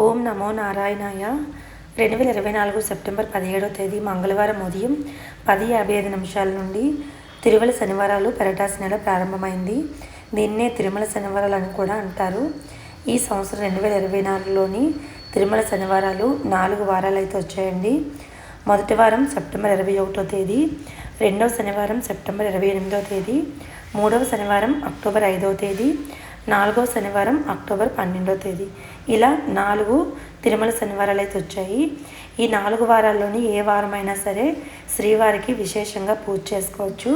ఓం నమో నారాయణాయ. రెండు వేల ఇరవై నాలుగు సెప్టెంబర్ పదిహేడవ తేదీ మంగళవారం ఉదయం పది యాభై ఐదు నిమిషాల నుండి తిరుమల శనివారాలు పెరటాసి నెల ప్రారంభమైంది. దీన్నే తిరుమల శనివారాలు అని కూడా అంటారు. ఈ సంవత్సరం రెండు వేల ఇరవై నాలుగులోని తిరుమల శనివారాలు నాలుగు వారాలు అయితే వచ్చాయండి. మొదటి వారం సెప్టెంబర్ ఇరవై ఒకటో తేదీ రెండవ శనివారం సెప్టెంబర్ ఇరవై ఎనిమిదో తేదీ మూడవ శనివారం అక్టోబర్ ఐదవ తేదీ నాలుగో శనివారం అక్టోబర్ పన్నెండవ తేదీ. ఇలా నాలుగు తిరుమల శనివారాలు అయితే వచ్చాయి. ఈ నాలుగు వారాల్లోని ఏ వారమైనా సరే శ్రీవారికి విశేషంగా పూజ చేసుకోవచ్చు.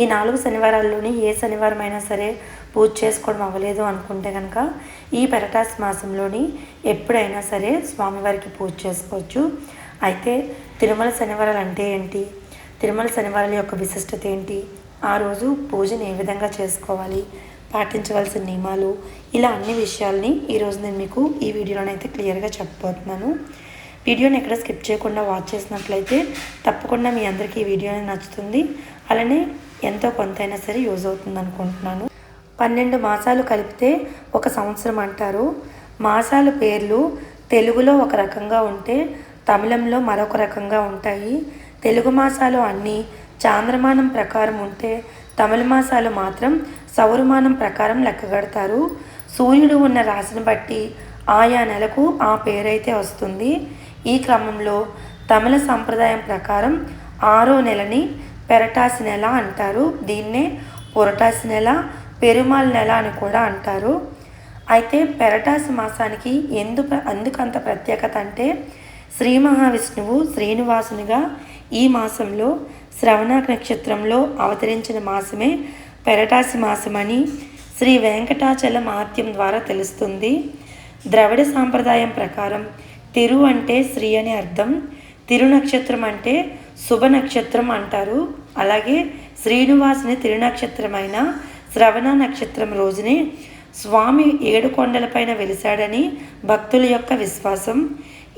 ఈ నాలుగు శనివారాల్లోని ఏ శనివారం అయినా సరే పూజ చేసుకోవడం అవ్వలేదు అనుకుంటే కనుక ఈ పెరటాస్ మాసంలోని ఎప్పుడైనా సరే స్వామివారికి పూజ చేసుకోవచ్చు. అయితే తిరుమల శనివారాలు అంటే ఏంటి? తిరుమల శనివారాల యొక్క విశిష్టత ఏంటి? ఆ రోజు పూజను ఏ విధంగా చేసుకోవాలి? పాటించవలసిన నియమాలు ఇలా అన్ని విషయాల్ని ఈరోజు నేను మీకు ఈ వీడియోలోనైతే క్లియర్గా చెప్పబోతున్నాను. వీడియోని ఎక్కడ స్కిప్ చేయకుండా వాచ్ చేసినట్లయితే తప్పకుండా మీ అందరికీ ఈ వీడియో అనేది నచ్చుతుంది. అలానే ఎంతో కొంతైనా సరే యూజ్ అవుతుంది అనుకుంటున్నాను. పన్నెండు మాసాలు కలిపితే ఒక సంవత్సరం అంటారు. మాసాల పేర్లు తెలుగులో ఒక రకంగా ఉంటే తమిళంలో మరొక రకంగా ఉంటాయి. తెలుగు మాసాలు అన్నీ చాంద్రమానం ప్రకారం ఉంటే తమిళ మాసాలు మాత్రం సౌరమానం ప్రకారం లెక్కగడతారు. సూర్యుడు ఉన్న రాశిని బట్టి ఆయా నెలకు ఆ పేరైతే వస్తుంది. ఈ క్రమంలో తమిళ సంప్రదాయం ప్రకారం ఆరో నెలని పెరటాసి నెల అంటారు. దీన్నే పొరటాసి నెల పెరుమాళ్ నెల అని కూడా అంటారు. అయితే పెరటాసి మాసానికి ఎందుకు అందుకంత ప్రత్యేకత అంటే శ్రీ మహావిష్ణువు శ్రీనివాసునిగా ఈ మాసంలో శ్రవణ నక్షత్రంలో అవతరించిన మాసమే పెరటాసి మాసమని శ్రీ వెంకటాచల మహత్యం ద్వారా తెలుస్తుంది. ద్రవిడ సాంప్రదాయం ప్రకారం తిరు అంటే శ్రీ అని అర్థం. తిరు నక్షత్రం అంటే శుభ నక్షత్రం అంటారు. అలాగే శ్రీనివాసుని తిరునక్షత్రమైన శ్రవణ నక్షత్రం రోజునే స్వామి ఏడు కొండలపైన వెలిశాడని భక్తుల యొక్క విశ్వాసం.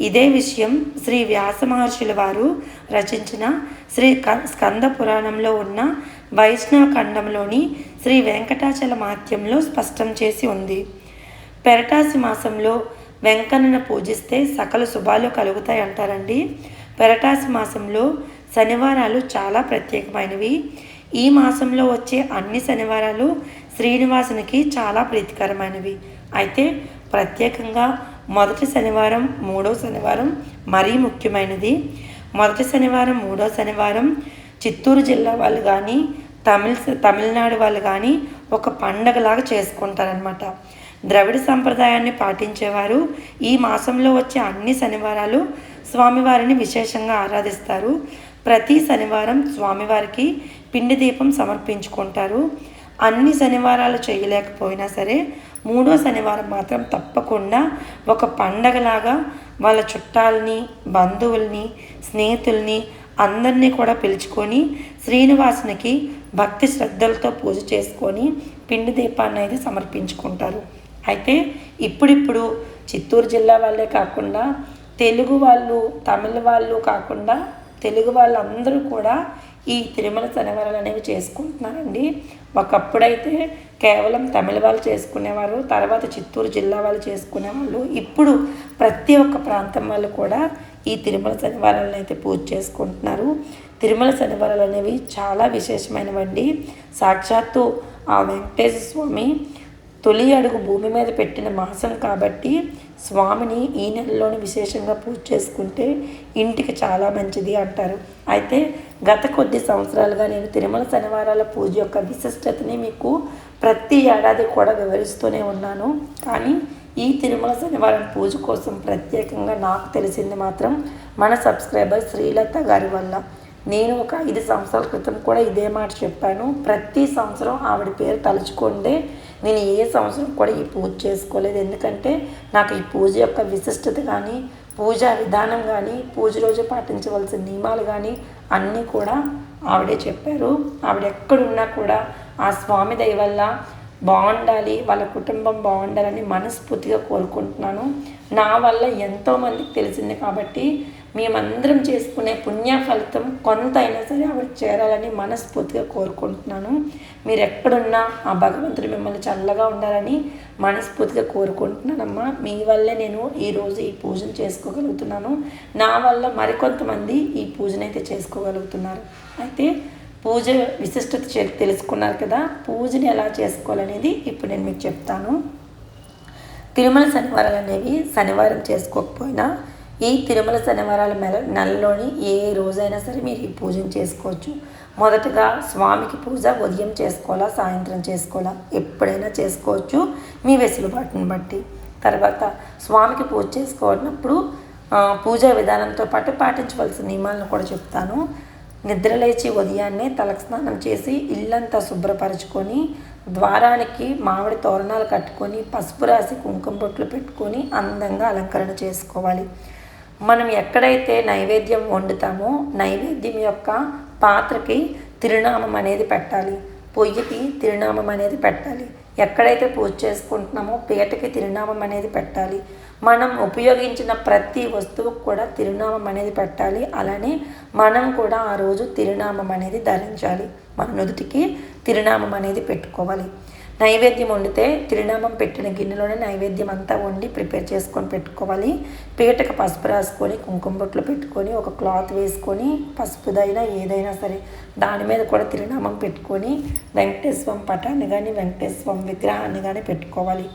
ఇదే విషయం శ్రీ వ్యాస మహర్షుల వారు రచించిన శ్రీ స్కంద పురాణంలో ఉన్న వైష్ణవ ఖండంలోని శ్రీ వెంకటాచల మాత్యంలో స్పష్టం చేసి ఉంది. పెరటాసి మాసంలో వెంకన్నను పూజిస్తే సకల శుభాలు కలుగుతాయి అంటారండి. పెరటాసి మాసంలో శనివారాలు చాలా ప్రత్యేకమైనవి. ఈ మాసంలో వచ్చే అన్ని శనివారాలు శ్రీనివాసునికి చాలా ప్రీతికరమైనవి. అయితే ప్రత్యేకంగా మొదటి శనివారం మూడో శనివారం మరీ ముఖ్యమైనది. మొదటి శనివారం మూడో శనివారం చిత్తూరు జిల్లా వాళ్ళు కానీ తమిళ తమిళనాడు వాళ్ళు కానీ ఒక పండగలాగా చేసుకుంటారనమాట ద్రవిడ సంప్రదాయాన్ని పాటించేవారు. ఈ మాసంలో వచ్చే అన్ని శనివారాలు స్వామివారిని విశేషంగా ఆరాధిస్తారు. ప్రతి శనివారం స్వామివారికి పిండి దీపం సమర్పించుకుంటారు. అన్ని శనివారాలు చేయలేకపోయినా సరే మూడో శనివారం మాత్రం తప్పకుండా ఒక పండగలాగా వాళ్ళ చుట్టాలని బంధువుల్ని స్నేహితుల్ని అందరినీ కూడా పిలుచుకొని శ్రీనివాసునికి భక్తి శ్రద్ధలతో పూజ చేసుకొని పిండి దీపాన్ని అయితే సమర్పించుకుంటారు. అయితే ఇప్పుడిప్పుడు చిత్తూరు జిల్లా వాళ్ళే కాకుండా తెలుగు వాళ్ళు తమిళ వాళ్ళు కాకుండా తెలుగు వాళ్ళందరూ కూడా ఈ తిరుమల శనివారాలు అనేవి చేసుకుంటున్నారండి. ఒకప్పుడైతే కేవలం తమిళ వాళ్ళు చేసుకునేవారు తర్వాత చిత్తూరు జిల్లా వాళ్ళు చేసుకునేవాళ్ళు. ఇప్పుడు ప్రతి ఒక్క ప్రాంతం వాళ్ళు కూడా ఈ తిరుమల శనివారాలను అయితే పూజ చేసుకుంటున్నారు. తిరుమల శనివారాలు అనేవి చాలా విశేషమైనవండి. సాక్షాత్తు ఆ వెంకటేశ్వర స్వామి తొలి అడుగు భూమి మీద పెట్టిన మాసం కాబట్టి స్వామిని ఈ నెలలోని విశేషంగా పూజ చేసుకుంటే ఇంటికి చాలా మంచిది అంటారు. అయితే గత కొద్ది సంవత్సరాలుగా నేను తిరుమల శనివారాల పూజ యొక్క విశిష్టతని మీకు ప్రతి ఏడాది కూడా వివరిస్తూనే ఉన్నాను. కానీ ఈ తిరుమల శనివారం పూజ కోసం ప్రత్యేకంగా నాకు తెలిసింది మాత్రం మన సబ్స్క్రైబర్ శ్రీలత గారి వల్ల. నేను ఒక ఐదు సంవత్సరాల క్రితం కూడా ఇదే మాట చెప్పాను. ప్రతి సంవత్సరం ఆవిడ పేరు తలుచుకుంటే నేను ఏ సంవత్సరం కూడా ఈ పూజ చేసుకోలేదు. ఎందుకంటే నాకు ఈ పూజ యొక్క విశిష్టత కానీ పూజా విధానం కానీ పూజ రోజు పాటించవలసిన నియమాలు కానీ అన్నీ కూడా ఆవిడే చెప్పారు. ఆవిడ ఎక్కడున్నా కూడా ఆ స్వామి దయ వల్ల బాగుండాలి వాళ్ళ కుటుంబం బాగుండాలని మనస్ఫూర్తిగా కోరుకుంటున్నాను. నా వల్ల ఎంతోమందికి తెలిసింది కాబట్టి మేమందరం చేసుకునే పుణ్య ఫలితం కొంత అయినా సరే ఆవిడ చేరాలని మనస్ఫూర్తిగా కోరుకుంటున్నాను. మీరు ఎక్కడున్నా ఆ భగవంతుడు మిమ్మల్ని చల్లగా ఉండాలని మనస్ఫూర్తిగా కోరుకుంటున్నానమ్మా. మీ వల్లే నేను ఈరోజు ఈ పూజను చేసుకోగలుగుతున్నాను. నా వల్ల మరికొంతమంది ఈ పూజనైతే చేసుకోగలుగుతున్నారు. అయితే పూజ విశిష్టత తెలుసుకున్నారు కదా. పూజని ఎలా చేసుకోవాలనేది ఇప్పుడు నేను మీకు చెప్తాను. తిరుమల శనివారాలు అనేవి శనివారం చేసుకోకపోయినా ఈ తిరుమల శనివారాల మెల నెలలోని ఏ రోజైనా సరే మీరు ఈ పూజను చేసుకోవచ్చు. మొదటగా స్వామికి పూజ ఉదయం చేసుకోవాలా సాయంత్రం చేసుకోవాలా? ఎప్పుడైనా చేసుకోవచ్చు మీ వెసులుబాటుని బట్టి. తర్వాత స్వామికి పూజ చేసుకోవాలన్నప్పుడు పూజా విధానంతో పాటు పాటించవలసిన నియమాలను కూడా చెప్తాను. నిద్రలేచి ఉదయాన్నే తలకు స్నానం చేసి ఇల్లంతా శుభ్రపరచుకొని ద్వారానికి మామిడి తోరణాలు కట్టుకొని పసుపు రాసి కుంకుమ బొట్లు పెట్టుకొని అందంగా అలంకరణ చేసుకోవాలి. మనం ఎక్కడైతే నైవేద్యం వండుతామో నైవేద్యం యొక్క పాత్రకి తిరునామం అనేది పెట్టాలి. పొయ్యికి తిరునామం అనేది పెట్టాలి. ఎక్కడైతే పూజ చేసుకుంటున్నామో పీటకి తిరునామం అనేది పెట్టాలి. మనం ఉపయోగించిన ప్రతి వస్తువుకు కూడా తిరునామం అనేది పెట్టాలి. అలానే మనం కూడా ఆ రోజు తిరునామం అనేది ధరించాలి. మన నుదుటికి తిరునామం అనేది పెట్టుకోవాలి. నైవేద్యం వండితే తిరునామం పెట్టిన గిన్నెలోనే నైవేద్యం అంతా వండి ప్రిపేర్ చేసుకొని పెట్టుకోవాలి. పీటకు పసుపు రాసుకొని కుంకుమ బొట్లు పెట్టుకొని ఒక క్లాత్ వేసుకొని పసుపుదైనా ఏదైనా సరే దాని మీద కూడా తిరునామం పెట్టుకొని వెంకటేశ్వరం పటాన్ని కానీ వెంకటేశ్వరం విగ్రహాన్ని కానీ పెట్టుకోవాలి.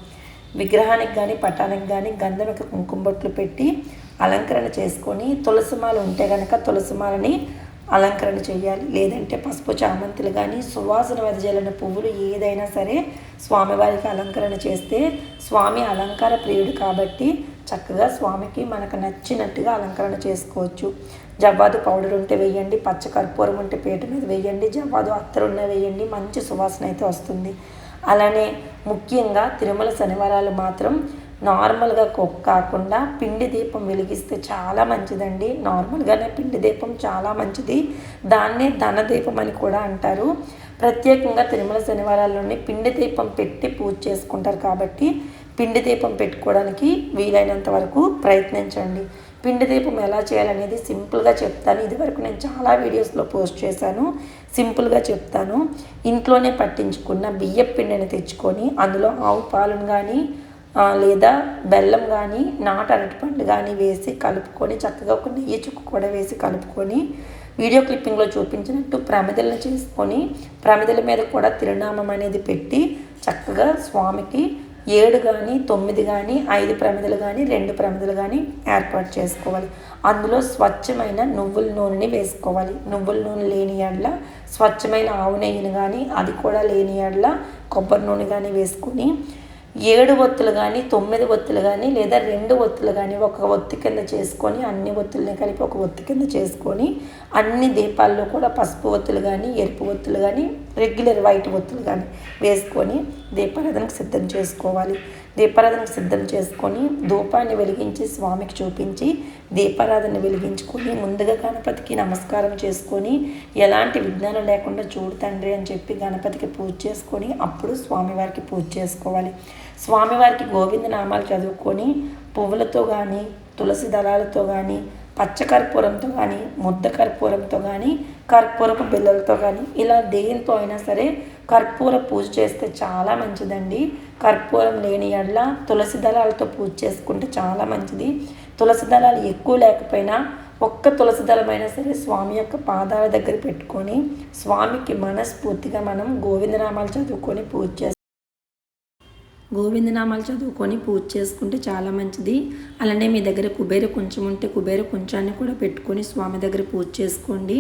విగ్రహానికి కానీ పటానికి కానీ గంధం కుంకుమ బొట్లు పెట్టి అలంకరణ చేసుకొని తులసిమాల ఉంటే కనుక తులసిమాలని అలంకరణ చేయాలి. లేదంటే పసుపు చామంతులు కానీ సువాసన వెదజల్లిన పువ్వులు ఏదైనా సరే స్వామివారికి అలంకరణ చేస్తే స్వామి అలంకార ప్రియుడు కాబట్టి చక్కగా స్వామికి మనకు నచ్చినట్టుగా అలంకరణ చేసుకోవచ్చు. జవ్వాదు పౌడర్ ఉంటే వేయండి పచ్చకర్పూరం ఉంటే పేట మీద వేయండి జవ్వాదు అత్తరున్న వేయండి మంచి సువాసన అయితే వస్తుంది. అలానే ముఖ్యంగా తిరుమల శనివారాలు మాత్రం నార్మల్గా కాకుండా పిండి దీపం వెలిగిస్తే చాలా మంచిదండి. నార్మల్గానే పిండి దీపం చాలా మంచిది. దాన్నే ధన దీపం అని కూడా అంటారు. ప్రత్యేకంగా తిరుమల శనివారాల్లోనే పిండి దీపం పెట్టి పూజ చేసుకుంటారు కాబట్టి పిండి దీపం పెట్టుకోవడానికి వీలైనంత వరకు ప్రయత్నించండి. పిండి దీపం ఎలా చేయాలనేది సింపుల్గా చెప్తాను. ఇదివరకు నేను చాలా వీడియోస్లో పోస్ట్ చేశాను. సింపుల్గా చెప్తాను. ఇంట్లోనే పట్టించుకున్న బియ్య పిండిని తెచ్చుకొని అందులో ఆవు పాలను కానీ లేదా బెల్లం కానీ నాటు అరటిపండు కానీ వేసి కలుపుకొని చక్కగా ఒక నెయ్యి చుక్కు కూడా వేసి కలుపుకొని వీడియో క్లిప్పింగ్లో చూపించినట్టు ప్రమిదలను చేసుకొని ప్రమిదల మీద కూడా తిరునామం అనేది పెట్టి చక్కగా స్వామికి ఏడు కానీ తొమ్మిది కానీ ఐదు ప్రమిదలు కానీ రెండు ప్రమిదలు కానీ ఏర్పాటు చేసుకోవాలి. అందులో స్వచ్ఛమైన నువ్వుల నూనెని వేసుకోవాలి. నువ్వుల నూనె లేని ఎడ్ల స్వచ్ఛమైన ఆవు నెయ్యిని కానీ అది కూడా లేని ఎడ్ల కొబ్బరి నూనె కానీ వేసుకుని ఏడు ఒత్తులు కానీ తొమ్మిది ఒత్తులు కానీ లేదా రెండు ఒత్తులు కానీ ఒక ఒత్తి కింద చేసుకొని అన్ని ఒత్తుల్ని కలిపి ఒక ఒత్తి కింద చేసుకొని అన్ని దీపాల్లో కూడా పసుపు ఒత్తులు కానీ ఎరుపు ఒత్తులు కానీ రెగ్యులర్ వైట్ ఒత్తులు కానీ వేసుకొని దీపారాధనకు సిద్ధం చేసుకోవాలి. దీపారాధనకు సిద్ధం చేసుకొని ధూపాన్ని వెలిగించి స్వామికి చూపించి దీపారాధన వెలిగించుకొని ముందుగా గణపతికి నమస్కారం చేసుకొని ఎలాంటి విఘ్నాలు లేకుండా చూడు తండ్రి అని చెప్పి గణపతికి పూజ చేసుకొని అప్పుడు స్వామివారికి పూజ చేసుకోవాలి. స్వామివారికి గోవింద నామాలు చదువుకొని పువ్వులతో కానీ తులసి దళాలతో కానీ పచ్చకర్పూరంతో కానీ ముద్ద కర్పూరంతో కానీ కర్పూరపు బిల్లలతో కానీ ఇలా దేనితో అయినా సరే కర్పూర పూజ చేస్తే చాలా మంచిదండి. కర్పూరం లేని ఎడల తులసి దళాలతో పూజ చేసుకుంటే చాలా మంచిది. తులసి దళాలు ఎక్కువ లేకపోయినా ఒక్క తులసి దళమైనా సరే స్వామి యొక్క పాదాల దగ్గర పెట్టుకొని స్వామికి మనస్ఫూర్తిగా మనం గోవిందనామాలు చదువుకొని పూజ చేస్తాం గోవిందనామాలు చదువుకొని పూజ చేసుకుంటే చాలా మంచిది. అలానే మీ దగ్గర కుబేర కొంచెం ఉంటే కుబేర కొంచాన్ని కూడా పెట్టుకొని స్వామి దగ్గర పూజ చేసుకోండి.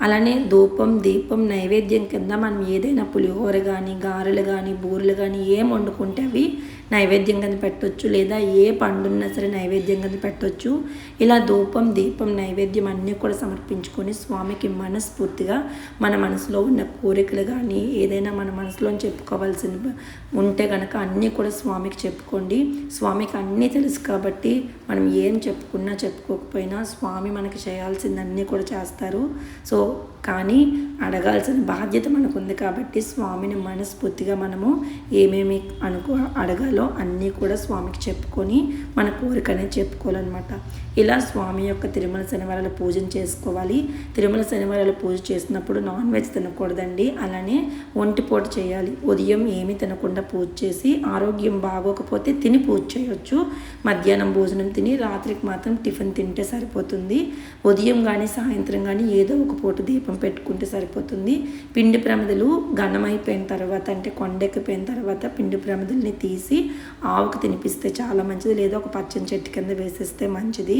అలానే ధూపం దీపం నైవేద్యం కింద మనం ఏదైనా పులిహోర కానీ గారెలు కానీ బూరెలు కానీ ఏం వండుకుంటే అవి నైవేద్యం కింద పెట్టవచ్చు లేదా ఏ పండున్నా సరే నైవేద్యం కింద పెట్టవచ్చు ఇలా ధూపం దీపం నైవేద్యం అన్నీ కూడా సమర్పించుకొని స్వామికి మనస్ఫూర్తిగా మన మనసులో ఉన్న కోరికలు కానీ ఏదైనా మన మనసులో చెప్పుకోవాల్సిన ఉంటే కనుక అన్నీ కూడా స్వామికి చెప్పుకోండి. స్వామికి అన్నీ తెలుసు కాబట్టి మనం ఏం చెప్పుకున్నా చెప్పుకోకపోయినా స్వామి మనకి చేయాల్సిందన్నీ కూడా చేస్తారు. సో కానీ అడగాల్సిన బాధ్యత మనకుంది కాబట్టి స్వామిని మనస్ఫూర్తిగా మనము ఏమేమి అనుకో అడగాలో అన్నీ కూడా స్వామికి చెప్పుకొని మన కోరిక అనేది చెప్పుకోవాలన్నమాట. ఇలా స్వామి యొక్క తిరుమల శనివారాల పూజను చేసుకోవాలి. తిరుమల శనివారాలు పూజ చేసినప్పుడు నాన్ వెజ్ తినకూడదండి. అలానే ఒంటిపోటు చేయాలి. ఉదయం ఏమీ తినకుండా పూజ చేసి ఆరోగ్యం బాగోకపోతే తిని పూజ చేయొచ్చు. మధ్యాహ్నం భోజనం తిని రాత్రికి మాత్రం టిఫిన్ తింటే సరిపోతుంది. ఉదయం కానీ సాయంత్రం కానీ ఏదో ఒక పూట దీపం పెట్టుకుంటే సరిపోతుంది. పిండి ప్రమిదలు ఘనమైపోయిన తర్వాత అంటే కొండెక్కిపోయిన తర్వాత పిండి ప్రమిదల్ని తీసి ఆవుకు తినిపిస్తే చాలా మంచిది. లేదా ఒక పచ్చని చెట్టు కింద వేసేస్తే మంచిది.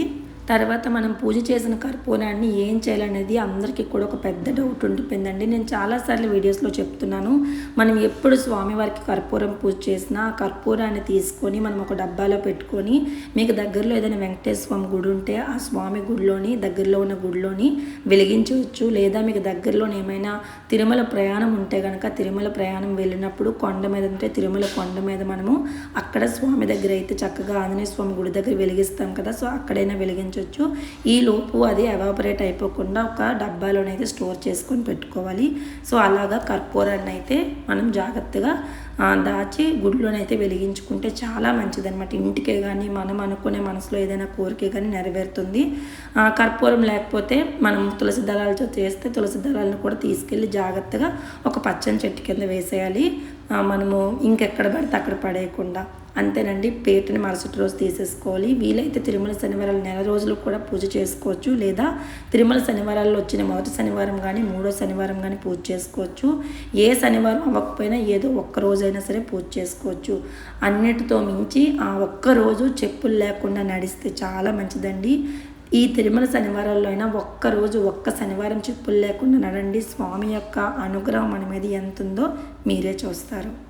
తర్వాత మనం పూజ చేసిన కర్పూరాన్ని ఏం చేయాలనేది అందరికీ కూడా ఒక పెద్ద డౌట్ ఉండిపోయిందండి. నేను చాలాసార్లు వీడియోస్లో చెప్తున్నాను మనం ఎప్పుడు స్వామివారికి కర్పూరం పూజ చేసినా ఆ కర్పూరాన్ని తీసుకొని మనం ఒక డబ్బాలో పెట్టుకొని మీకు దగ్గరలో ఏదైనా వెంకటేశ్వర స్వామి గుడి ఉంటే ఆ స్వామి గుడిలోని దగ్గరలో ఉన్న గుడిలోని వెలిగించవచ్చు. లేదా మీకు దగ్గరలోని ఏమైనా తిరుమల ప్రయాణం ఉంటే కనుక తిరుమల ప్రయాణం వెళ్ళినప్పుడు కొండ మీద ఉంటే తిరుమల కొండ మీద మనము అక్కడ స్వామి దగ్గర అయితే చక్కగా ఆంజనేయ స్వామి గుడి దగ్గర వెలిగిస్తాం కదా. సో అక్కడైనా వెలిగించవచ్చు. ఈ లోపు అది ఎవాపరేట్ అయిపోకుండా ఒక డబ్బాలోనైతే స్టోర్ చేసుకొని పెట్టుకోవాలి. సో అలాగా కర్పూరాన్ని అయితే మనం జాగ్రత్తగా దాచి గుడ్లోనైతే వెలిగించుకుంటే చాలా మంచిదన్నమాట. ఇంటికే కానీ మనం అనుకునే మనసులో ఏదైనా కోరిక కానీ నెరవేరుతుంది. కర్పూరం లేకపోతే మనం తులసి దళాలతో చేస్తే తులసి దళాలను కూడా తీసుకెళ్ళి జాగ్రత్తగా ఒక పచ్చని చెట్టు కింద వేసేయాలి. మనము ఇంకెక్కడ పడితే అక్కడ పడేయకుండా. అంతేనండి పేటని మరుసటి రోజు తీసేసుకోవాలి. వీలైతే తిరుమల శనివారాలు నెల రోజులు కూడా పూజ చేసుకోవచ్చు. లేదా తిరుమల శనివారాల్లో వచ్చిన మొదటి శనివారం కానీ మూడో శనివారం కానీ పూజ చేసుకోవచ్చు. ఏ శనివారం అవ్వకపోయినా ఏదో ఒక్క రోజైనా సరే పూజ చేసుకోవచ్చు. అన్నిటితో మించి ఆ ఒక్క రోజు చెప్పులు లేకుండా నడిస్తే చాలా మంచిదండి. ఈ తిరుమల శనివారాల్లో అయినా ఒక్కరోజు ఒక్క శనివారం చెప్పులు లేకుండా నడండి. స్వామి యొక్క అనుగ్రహం మన మీద ఎంత ఉందో మీరే చూస్తారు.